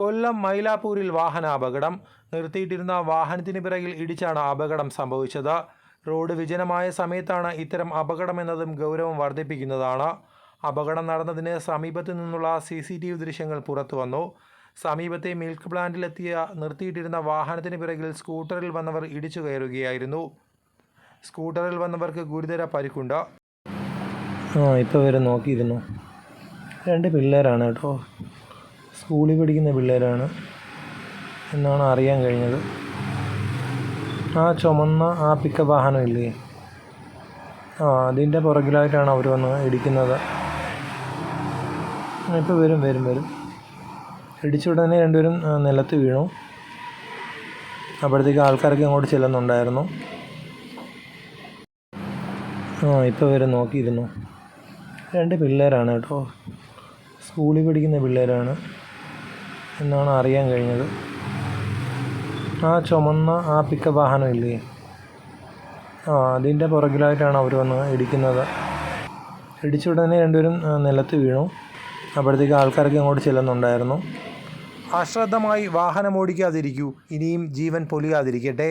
കൊല്ലം മൈലാപ്പൂരിൽ വാഹനാപകടം നിർത്തിയിട്ടിരുന്ന വാഹനത്തിന് പിറകിൽ ഇടിച്ചാണ് അപകടം സംഭവിച്ചത്. റോഡ് വിജനമായ സമയത്താണ് ഇത്തരം അപകടമെന്നതും ഗൗരവം വർദ്ധിപ്പിക്കുന്നതാണ്. അപകടം നടന്നതിന് സമീപത്തു നിന്നുള്ള സി സി ടി വി ദൃശ്യങ്ങൾ പുറത്തു വന്നു. സമീപത്തെ മിൽക്ക് പ്ലാന്റിലെത്തിയ നിർത്തിയിട്ടിരുന്ന വാഹനത്തിന് പിറകിൽ സ്കൂട്ടറിൽ വന്നവർ ഇടിച്ചു കയറുകയായിരുന്നു. സ്കൂട്ടറിൽ വന്നവർക്ക് ഗുരുതര പരിക്കുണ്ട്. ആ ഇപ്പോൾ വരെ നോക്കിയിരുന്നു. രണ്ട് പിള്ളേരാണ് കേട്ടോ. സ്കൂളിൽ പഠിക്കുന്ന പിള്ളേരാണ് എന്നാണ് അറിയാൻ കഴിഞ്ഞത്. ആ ചുമന്ന ആ പിക്ക വാഹനം ഇല്ലേ ആ അതിന്റെ പുറകിലായിട്ടാണ് അവർ വന്ന് ഇടിക്കുന്നത്. ഇപ്പോൾ വരും വരും വരും. ഇടിച്ച ഉടനെ രണ്ടുപേരും നിലത്ത് വീണു. അപ്പോഴത്തേക്ക് ആൾക്കാരൊക്കെ അങ്ങോട്ട് ചെല്ലുന്നുണ്ടായിരുന്നു. ആ ഇപ്പോൾ വരെ നോക്കിയിരുന്നു. രണ്ട് പിള്ളേരാണ് കേട്ടോ. സ്കൂളിൽ പഠിക്കുന്ന പിള്ളേരാണ്. എന്നാണ് അറിയാൻ കഴിഞ്ഞത്. ആ ചുമന്ന ആ പിക്ക വാഹനം ഇല്ലേ ആ അതിന്റെ പുറകിലായിട്ടാണ് അവർ വന്ന് ഇടിക്കുന്നത്. ഇടിച്ച ഉടനെ രണ്ടുപേരും നിലത്ത് വീണു. അപ്പോഴത്തേക്ക് ആൾക്കാരൊക്കെ അങ്ങോട്ട് ചെല്ലുന്നുണ്ടായിരുന്നു. അശ്രദ്ധമായി വാഹനം ഓടിക്കാതിരിക്കൂ ഇനിയും ജീവൻ പൊലിയാതിരിക്കട്ടെ.